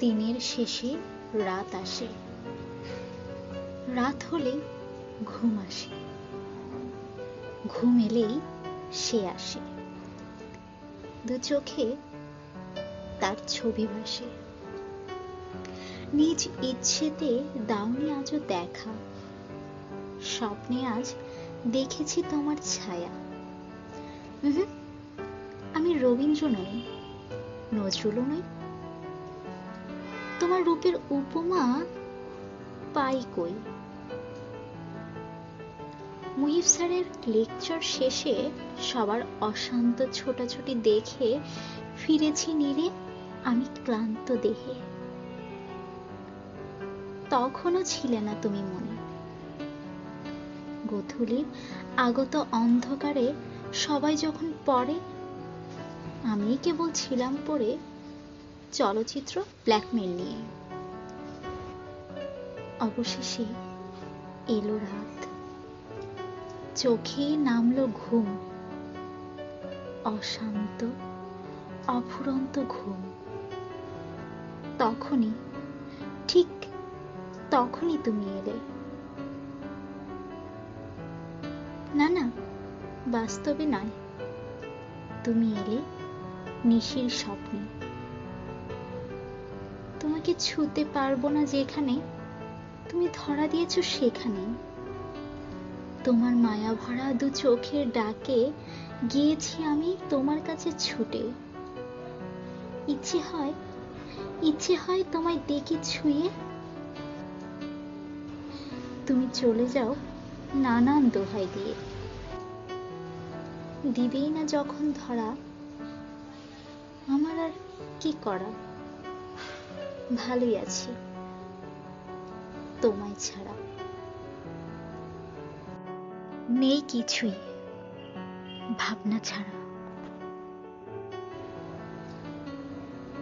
দিনের শেষে রাত আসে। রাত হলে ঘুম আসে। ঘুম এলেই সে আসে। দু চোখে তার ছবি ভাসে। নিজ ইচ্ছেতে দাওনি আজও দেখা। স্বপ্নে আজ দেখেছি তোমার ছায়া। আমি রবীন্দ্র নই, নজরুলও নই তোমার রূপের উপমা পাই কই? মুহিব স্যারের লেকচার শেষে সবার অশান্ত ছোটাছুটি দেখে ফিরেছি নিরে আমি ক্লান্ত দেহে। তখনও ছিলে না তুমি মনে। গোধূলির আগত অন্ধকারে সবাই যখন পড়ে আমি কেবল ছিলাম পড়ে চলচ্চিত্র ব্ল্যাকমেল নিয়ে। অবশেষে এলো রাত। চোখে নামলো ঘুম। অশান্ত, অফুরন্ত ঘুম। তখনই, ঠিক তখনই তুমি এলে। না না, বাস্তবে নয়। তুমি এলে নিশির স্বপ্নে। তোমাকে ছুতে পারব না যেখানে। তুমি ধরা দিয়েছ সেখানে। তোমার মায়া ভরা দু চোখের ডাকে গিয়েছি আমি তোমার কাছে ছুটে। ইচ্ছে হয় ইচ্ছে হয় তোমায় ডেকে ছুঁয়ে। তুমি চলে যাও নানান দোহাই দিয়ে। দিবেই না যখন ধরা, আমার আর কি করা? ভালোই আছি। তোমায় ছাড়া। নেই কিছুই, ভাবনা ছাড়া।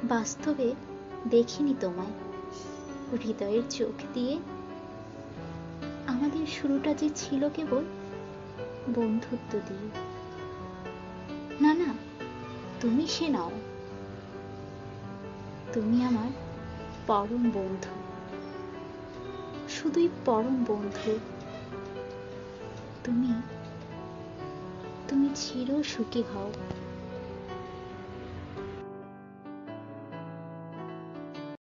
বাস্তবে দেখিনি তোমায়। হৃদয়ের চোখ দিয়ে আমাদের শুরুটা যে ছিল কেবল বন্ধুত্ব দিয়ে। না না, তুমি সে নাও। তুমি আমার পরম বন্ধু। শুধুই পরম বন্ধু। তুমি তুমি চির সুখী হও।